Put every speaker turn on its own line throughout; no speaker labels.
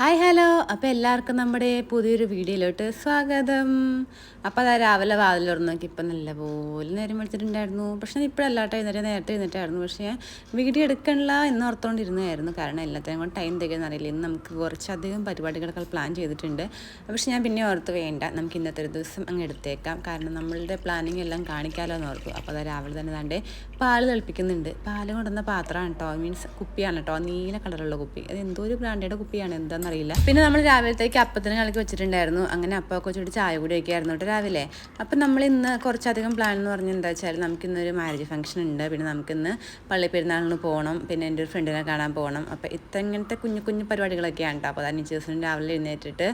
Hi hello. അപ്പോൾ എല്ലാവർക്കും നമ്മുടെ പുതിയൊരു വീഡിയോയിലോട്ട് സ്വാഗതം. അപ്പോൾ അതാ രാവിലെ വാതിൽ തുറന്നോക്കി ഇപ്പം നല്ലപോലെ നേരം വിളിച്ചിട്ടുണ്ടായിരുന്നു പക്ഷേ ഇപ്പോഴല്ല കേട്ടോ. ഇന്നലെ നേരത്തെ എഴുന്നേറ്റായിരുന്നു. പക്ഷേ ഞാൻ വീഡിയോ എടുക്കണില്ല എന്ന് ഓർത്തുകൊണ്ടിരുന്നതായിരുന്നു കാരണം എല്ലാത്തിനും കൊണ്ട് ടൈം തികയെന്ന് അറിയില്ല. ഇന്ന് നമുക്ക് കുറച്ചധികം പരിപാടികളൊക്കെ പ്ലാൻ ചെയ്തിട്ടുണ്ട്. പക്ഷേ ഞാൻ പിന്നെ ഓർത്ത് വേണ്ട. നമുക്ക് ഇന്നത്തെ ഒരു ദിവസം അങ്ങ് എടുത്തേക്കാം. കാരണം നമ്മളുടെ പ്ലാനിങ് എല്ലാം കാണിക്കാമല്ലോ എന്ന് ഓർത്തു. അപ്പോൾ അതാ രാവിലെ തന്നെ തന്നെ പാൽ തിളപ്പിക്കുന്നുണ്ട്. പാൽ കൊണ്ടുവന്ന പാത്രമാണ് കേട്ടോ. മീൻസ് കുപ്പിയാണ് കേട്ടോ. നീല കളറുള്ള കുപ്പി. അത് എന്തോ ഒരു ബ്രാൻഡേഡ് കുപ്പിയാണ്. എന്താണെന്നറിയില്ല പിന്നെ നമ്മൾ രാവിലത്തേക്ക് അപ്പത്തിന് കലക്കി വെച്ചിട്ടുണ്ടായിരുന്നു. അങ്ങനെ അപ്പമൊക്കെ വെച്ചിട്ട് ചായ കൂടി വയ്ക്കായിരുന്നു കേട്ടോ രാവിലെ. അപ്പം നമ്മൾ ഇന്ന് കുറച്ചധികം പ്ലാൻ എന്ന് പറഞ്ഞാൽ എന്താ വെച്ചാൽ നമുക്കിന്നൊരു മാരേജ് ഫംഗ്ഷൻ ഉണ്ട്. പിന്നെ നമുക്കിന്ന് പള്ളി പെരുന്നാളിന് പോകണം പിന്നെ എന്റെ ഒരു ഫ്രണ്ടിനെ കാണാൻ പോകണം അപ്പോൾ ഇത്തങ്ങനത്തെ കുഞ്ഞു കുഞ്ഞു പരിപാടികളൊക്കെയാണ് കേട്ടോ. അപ്പോൾ അതാ നിച്ചേഴ്സിനും രാവിലെ എഴുന്നേറ്റിട്ട്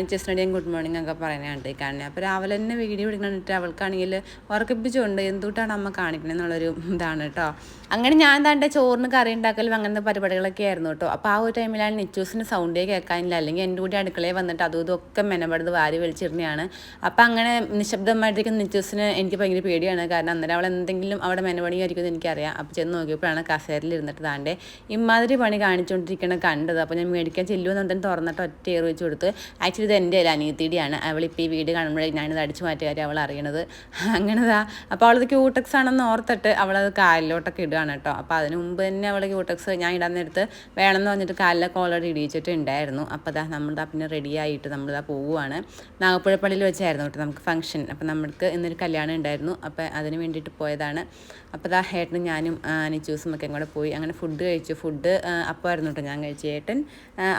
നിച്ചേഴ്സിനോട് ഞാൻ ഗുഡ് മോർണിംഗ് ഒക്കെ പറയാനായിട്ട് കാണുന്നത് അപ്പോൾ രാവിലെ തന്നെ വീഡിയോ എടുക്കണിട്ട് അവൾക്കാണെങ്കിൽ ഉറക്കിപ്പിച്ചുകൊണ്ട് എന്തുകൊണ്ടാണ് അമ്മ കാണിക്കണത് എന്നുള്ളൊരു ഇതാണ് കേട്ടോ. അങ്ങനെ ഞാൻ താണ്ടെ ചോറിന് കറി ഉണ്ടാക്കലും അങ്ങനത്തെ പരിപാടികളൊക്കെ ആയിരുന്നു കേട്ടോ. അപ്പോൾ ആ ഒരു ടൈമിലാണ് നെച്ചൂസിന് സൗണ്ടേ കേൾക്കാനില്ല. അല്ലെങ്കിൽ എന്റെ കൂടി അടുക്കളയിൽ വന്നിട്ട് അതും ഇതൊക്കെ മെനപ്പെടുന്നത് വാരി വലിച്ചിരുന്നതാണ് അപ്പം അങ്ങനെ നിശബ്ദമായിട്ടിരിക്കുന്ന നിത്യസിന് എനിക്ക് ഭയങ്കര പേടിയാണ്. കാരണം അന്നേരം അവൾ എന്തെങ്കിലും അവിടെ മെനപണിയായിരിക്കുമെന്ന് എനിക്കറിയാം. അപ്പോൾ ചെന്ന് നോക്കിയപ്പോഴാണ് കസേരയിൽ ഇരുന്നിട്ട് താണ്ടെ ഇമാതിരി പണി കാണിച്ചുകൊണ്ടിരിക്കണ കണ്ടത്. അപ്പോൾ ഞാൻ മേടിക്കാൻ ചെല്ലുമെന്നുണ്ടെന്ന് തുറന്നിട്ട് ഒറ്റ ഏറ് വെച്ച് കൊടുത്ത് ആക്ച്വലി ഇത് എന്റെ അനിയത്തിയുടെയാണ്. അവളിപ്പോൾ ഈ വീട് കാണുമ്പോഴേ ഞാനിത് അടിച്ചു മാറ്റിയ കാര്യം അവൾ അറിയണത്. അങ്ങനെതാ. അപ്പോൾ അവളത് ക്യൂടെക്സ് ആണെന്ന് ഓർത്തിട്ട് അവളത് കാലിലോട്ടൊക്കെ ഇടുകയാണ് കേട്ടോ. അപ്പോൾ അതിന് മുമ്പ് തന്നെ അവൾ ക്യൂടെക്സ് ഞാൻ ഇടാൻ നേരത്ത് വേണമെന്ന് പറഞ്ഞിട്ട് കാലിലൊക്കെ ഓൾറെഡി ഇടിയിച്ചിട്ടുണ്ടായിരുന്നു അപ്പോൾ അതാ നമ്മളിതാ പിന്നെ റെഡിയായിട്ട് നമ്മളിതാ പോവുകയാണ് നാഗപ്പുഴ പള്ളിയിൽ വെച്ചായിരുന്നു കേട്ടോ നമുക്ക് ഫംഗ്ഷൻ അപ്പോൾ നമ്മൾക്ക് ഇന്നൊരു കല്യാണം ഉണ്ടായിരുന്നു. അപ്പോൾ അതിന് വേണ്ടിയിട്ട് പോയതാണ്. അപ്പോൾ ദാ ഏട്ടനും ഞാനും അനിച്ചൂസും ഒക്കെ കൂടെ പോയി. അങ്ങനെ ഫുഡ് കഴിച്ചു. ഫുഡ് അപ്പമായിരുന്നു കേട്ടോ ഞാൻ കഴിച്ചു ഏട്ടൻ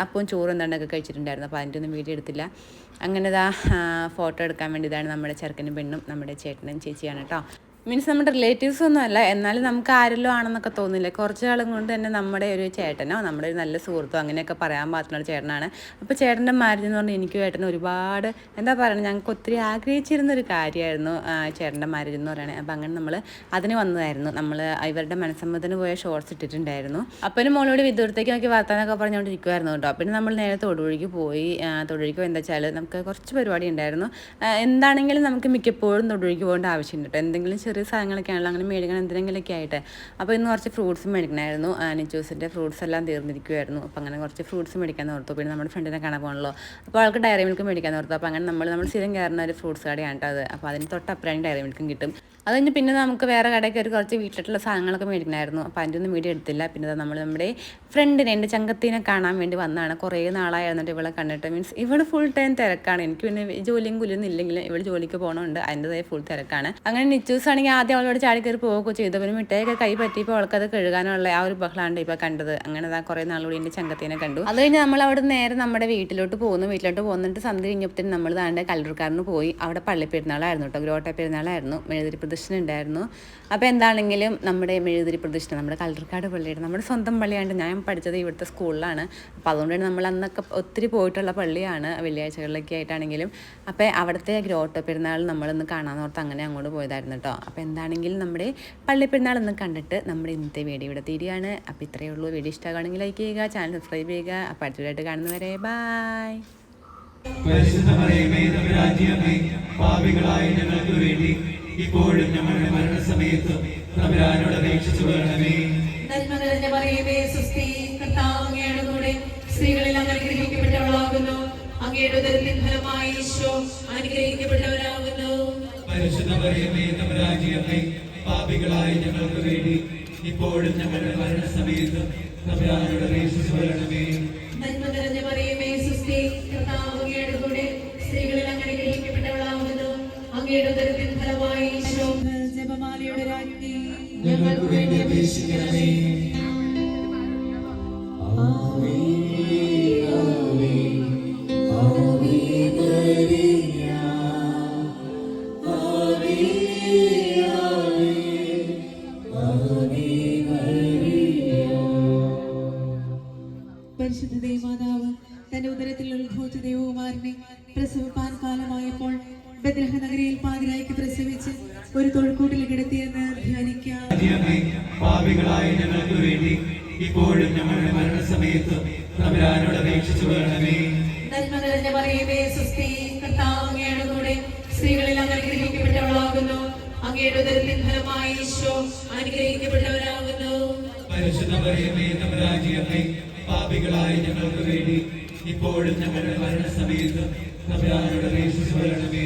അപ്പവും ചോറും എന്താണ്ടൊക്കെ കഴിച്ചിട്ടുണ്ടായിരുന്നു. അപ്പോൾ അതിന്റെ ഒന്നും വീഡിയോ എടുത്തില്ല. അങ്ങനെ ദാ ഫോട്ടോ എടുക്കാൻ വേണ്ടി ഇതാണ് നമ്മുടെ ചെറുക്കനും പെണ്ണും നമ്മുടെ ചേട്ടനും ചേച്ചിയാണ് കേട്ടോ. മീൻസ് നമ്മുടെ റിലേറ്റീവ്സ് ഒന്നും അല്ല. എന്നാലും നമുക്ക് ആരെല്ലോ ആണെന്നൊക്കെ തോന്നില്ല? കുറച്ച് കാലം കൊണ്ട് തന്നെ നമ്മുടെ ഒരു ചേട്ടനോ നമ്മുടെ ഒരു നല്ല സുഹൃത്തോ അങ്ങനെയൊക്കെ പറയാൻ പാകത്തിനുള്ള ഒരു ചേട്ടനാണ്. അപ്പോൾ ചേട്ടന്റെ മാരേജ് എന്ന് പറഞ്ഞാൽ എനിക്ക് ചേട്ടൻ ഒരുപാട് എന്താ പറയുക ഞങ്ങൾക്ക് ഒത്തിരി ആഗ്രഹിച്ചിരുന്ന ഒരു കാര്യമായിരുന്നു ചേട്ടന്റെ മാരേജ് എന്ന് പറയുന്നത് അപ്പോൾ അങ്ങനെ നമ്മൾ അതിന് വന്നതായിരുന്നു. നമ്മൾ ഇവരുടെ മനസ്സമ്മതത്തിന് പോയ ഷോർട്സ് ഇട്ടിട്ടുണ്ടായിരുന്നു. അപ്പനും മോളോട് വിദൂരത്തേക്ക് നോക്കി വർത്താനൊക്കെ പറഞ്ഞുകൊണ്ടിരിക്കുമായിരുന്നു കേട്ടോ. പിന്നെ നമ്മൾ നേരെ തൊടുവഴിക്ക് പോയി. തൊടുവഴിക്ക് എന്താ വെച്ചാൽ നമുക്ക് കുറച്ച് പരിപാടി ഉണ്ടായിരുന്നു. എന്താണെങ്കിലും നമുക്ക് മിക്കപ്പോഴും തൊടുവഴിക്ക് പോകേണ്ട ആവശ്യമുണ്ട് കേട്ടോ. എന്തെങ്കിലും ചെറിയ സാധനങ്ങളൊക്കെയാണല്ലോ അങ്ങനെ മേടിക്കണം എന്തിനെങ്കിലൊക്കെ ആയിട്ട്. അപ്പോൾ ഇന്ന് കുറച്ച് ഫ്രൂട്ട്സ് മേടിക്കണമായിരുന്നു നിച്ചൂസിന്റെ ഫ്രൂട്ട്സ് എല്ലാം തീർന്നിരിക്കുമായിരുന്നു അപ്പോൾ അങ്ങനെ കുറച്ച് ഫ്രൂട്ട്സ് മേടിക്കാൻ ഓർത്തു. പിന്നെ നമ്മുടെ ഫ്രണ്ടിനെ കാണാൻ പോകണല്ലോ അപ്പോൾ അവൾക്ക് ഡയറി മിൽക്ക് മേടിക്കാൻ ഓർത്തു. അപ്പോൾ അങ്ങനെ നമ്മൾ നമ്മൾ സ്ഥിരം കയറുന്ന ഒരു ഫ്രൂട്ട്സ് കടയാണ് കേട്ടോ അത്. അപ്പോൾ അതിന് തൊട്ടപ്പുറം ഡയറി മിൽക്കും കിട്ടും. അത് കഴിഞ്ഞ് പിന്നെ നമുക്ക് വേറെ കടയ്ക്ക് ഒരു കുറച്ച് വീട്ടിലുള്ള സാധനങ്ങളൊക്കെ മേടിക്കണമായിരുന്നു അപ്പോൾ അതിന്റെ ഒന്നും വീഡിയോ എടുത്തില്ല. പിന്നെ നമ്മൾ നമ്മുടെ ഫ്രണ്ടിനെ എന്റെ ചങ്കത്തിനെ കാണാൻ വേണ്ടി വന്നതാണ്. കുറേ നാളായിരുന്നിട്ട് ഇവളെ കണ്ടിട്ട്. മീൻസ് ഇവൾ ഫുൾ ടൈം തിരക്കാണ്. എനിക്ക് പിന്നെ ജോലിയും കുലിയൊന്നും ഇല്ലെങ്കിലും ഇവൾ ജോലിക്ക് പോകണമുണ്ട് അതിന്റെതായ ഫുൾ തിരക്കാണ്. അങ്ങനെ നിച്ചൂസ് ആണെങ്കിൽ ആദ്യം അവളോട് ചാടി കയറി പോവുകയൊക്കെ ചെയ്തു. പിന്നെ മിഠായിയൊക്കെ കൈ പറ്റിയപ്പോൾ അവൾക്കത് കഴുകാനുള്ള ആ ഒരു ബഹളാണ്ട് ഇപ്പോൾ കണ്ടത്. അങ്ങനെ അതാ കുറേ നാളുകൂടി എന്റെ ചങ്കത്തിനെ കണ്ടു. അത് കഴിഞ്ഞ് നമ്മൾ അവിടെ നേരെ നമ്മുടെ വീട്ടിലോട്ട് പോകുന്നു. വീട്ടിലോട്ട് പോകുന്നിട്ട് സന്ധ്യ കഴിഞ്ഞപ്പോഴത്തേനും നമ്മൾ താണ്ട് കല്ലൂർക്കാരന് പോയി. അവിടെ പള്ളി പെരുന്നാളായിരുന്നു കേട്ടോ. ഗ്രോട്ട പെരുന്നാളായിരുന്നു. മെഴുതിരി പ്രദർശനം ഉണ്ടായിരുന്നു. അപ്പോൾ എന്താണെങ്കിലും നമ്മുടെ മെഴുതിരി പ്രദർശനം നമ്മുടെ കല്ലൂർക്കാട് പള്ളിയുടെ നമ്മുടെ സ്വന്തം പള്ളിയാണ് ഞാൻ പഠിച്ചത് ഇവിടുത്തെ സ്കൂളിലാണ്. അപ്പോൾ അതുകൊണ്ടാണ് നമ്മൾ അന്നൊക്കെ ഒത്തിരി പോയിട്ടുള്ള പള്ളിയാണ് വെള്ളിയാഴ്ചകളിലൊക്കെ ആയിട്ടാണെങ്കിലും. അപ്പോൾ അവിടുത്തെ ഗ്രോട്ട പെരുന്നാൾ നമ്മളൊന്ന് കാണാൻ അങ്ങനെ അങ്ങോട്ട് പോയതായിരുന്നു കേട്ടോ. അപ്പോൾ എന്താണെങ്കിലും നമ്മുടെ പള്ളി പെരുന്നാൾ ഒന്ന് കണ്ടിട്ട് നമ്മുടെ ഇന്നത്തെ വീഡിയോ ഇവിടെ തീരുകയാണ്. അപ്പോൾ ഇത്രയേ ഉള്ളൂ. വീഡിയോ ഇഷ്ടമാണെങ്കിൽ ലൈക്ക് ചെയ്യുക ചാനൽ സബ്സ്ക്രൈബ് ചെയ്യുക. അപ്പോൾ അടുത്തതായിട്ട് കാണുന്നവരെ ബായ്
പാപികളായ ഞങ്ങൾക്ക് വേണ്ടി ഇപ്പോഴും ഞങ്ങളുടെ മരണസമയത്ത് നവരാനോട് അപേക്ഷിച്ചു വേണമേ
നന്മ നിറഞ്ഞ മറിയമേ സുസ്ഥി കർത്താവ് അങ്ങയുടെ കൂടെ സ്ത്രീകളിൽ അനുഗ്രഹിക്കപ്പെട്ടവളാകുന്നു. അങ്ങയുടെ ഉദരത്തിൻ ഫലമായി ഈശോ അനുഗ്രഹിക്കപ്പെട്ടവരാകുന്നു.
പരിശുദ്ധമറിയമേ നവരാജ്യമേ പാപികളായ ഞങ്ങൾക്ക് വേണ്ടി ഇപ്പോഴും ഞങ്ങളുടെ മരണസമയത്ത് അപേക്ഷിച്ചു വേണമേ
നന്മ നിറഞ്ഞ മറിയമേ സുസ്ഥി കർത്താവ് അങ്ങയുടെ കൂടെ സ്ത്രീകളിൽ അനുഗ്രഹിക്കപ്പെട്ടവളാകുന്നു അങ്ങയുടെ ഉദരത്തിൻ ഫലമായി ഈശോ ജപമാലയുടെ രാജ്ഞി
ഞങ്ങൾക്ക് വേണ്ടി അപേക്ഷിക്കണമേ.
പരിശുദ്ധ ദൈവമാതാവ് തന്റെ ഉദരത്തിൽ ഉത്ഭവിച്ച ദേവകുമാരനെ പ്രസവിപ്പാൻ കാലമായപ്പോൾ ബദ്രഹ നഗരിയിൽ പാതിരായിക്ക് പ്രസവിച്ച് ഒരു തൊഴിൽക്കൂട്ടിൽ കിടത്തിയെന്ന് ധ്യാനിക്കാം.
പാപികളായ ഞങ്ങൾക്ക് വേണ്ടി ഇപ്പോഴും ഞങ്ങളുടെ മരണസമയത്ത് നവരാനോട് അപേക്ഷിച്ചു വേണമേ
നന്മ നിറഞ്ഞ മറിയമേ സുസ്ഥി കർത്താവ് അങ്ങയുടെ കൂടെ സ്ത്രീകളിൽ അനുഗ്രഹിക്കപ്പെട്ടവളാകുന്നു. അങ്ങയുടെ ഉദരത്തിൻ ഫലമായി ഈശോ അനുഗ്രഹിക്കപ്പെട്ടവരാകുന്നു.
പരിശുദ്ധ മറിയമേ നവരാജ്യമേ പാപികളായ ഞങ്ങൾക്ക് വേണ്ടി ഇപ്പോഴും ഞങ്ങളുടെ മരണസമയത്ത് തമ്പുരാനോട് അപേക്ഷിച്ചു കൊള്ളണമേ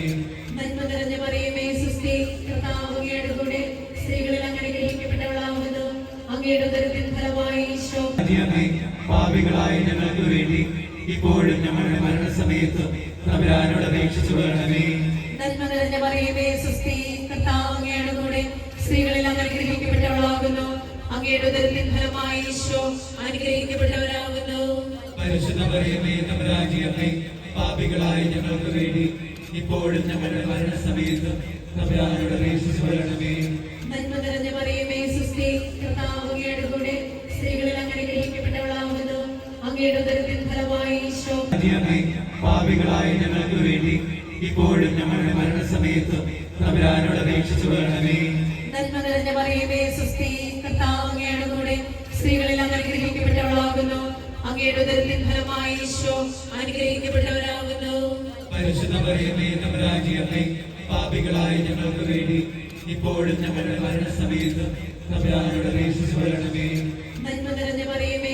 നന്മ നിറഞ്ഞ മറിയമേ സുസ്ഥി കർത്താവ് അങ്ങയുടെ കൂടെ സ്ത്രീകളിൽ അങ്ങനെ ഗ്രഹിക്കപ്പെട്ടവളാകുന്നു. അങ്ങയുടെ ഉദരത്തിൻ ഫലമായി ഈശോ.
പാപികളായ ഞങ്ങൾക്ക് വേണ്ടി ഇപ്പോഴും ഞങ്ങളുടെ മരണസമയത്ത് തമ്പുരാനോട് അപേക്ഷിച്ചു വരണമേ.
നന്മ നിറഞ്ഞ മറിയമേ സുസ്ഥി കർത്താവ് കൂടെ സ്ത്രീകളിൽ അങ്ങനെ ഗ്രഹിക്കപ്പെട്ടവളാകുന്നു. അങ്ങയുടെ ഫലമായി ഈശോ അനുഗ്രഹിക്കപ്പെട്ടവരാകുന്നു.
പരിശുദ്ധ മറിയമേ തമ്പുരാജിയമ്മേ പാപികളായ ഞങ്ങൾക്ക് വേണ്ടി ഇപ്പോഴും ഞങ്ങളുടെ മരണസമയത്ത് അപേക്ഷിച്ചു കൊള്ളണമേ
നന്മ നിറഞ്ഞ മറിയമേ സുസ്ഥി കർത്താവ് അങ്ങയുടെ കൂടെ സ്ത്രീകളിൽ അങ്ങനെ ഗ്രഹിക്കപ്പെട്ടവളാകുന്നു അങ്ങയുടെ ഉദരത്തിൻ ഫലമായി ഈശോ.
പാപികളായ ഞങ്ങൾക്ക് വേണ്ടി ഇപ്പോഴും ഞങ്ങളുടെ മരണസമയത്ത് തമ്പുരാനോട് അപേക്ഷിച്ചു കൊള്ളണമേ
നന്മ നിറഞ്ഞ പറയുമേ സുസ്ഥി. കർത്താവ് അങ്ങയുടെ കൂടെ സ്ത്രീകളിൽ അനുഗ്രഹിക്കപ്പെട്ടവളാകുന്നു. അങ്ങയുടെ ഉദരത്തിൻ ഫലമായി ഈശോ അനുഗ്രഹിക്കപ്പെട്ടവരാകുന്നു.
പാപികളായി പറയുമേ തമരാജിയമ്മേ ഞങ്ങൾക്ക് വേണ്ടി ഇപ്പോഴും ഞങ്ങളുടെ മരണസമയത്ത് തമരാജയുടെ അപേക്ഷിച്ചു വരണമേ. നന്മ നിറഞ്ഞ പറയുമേ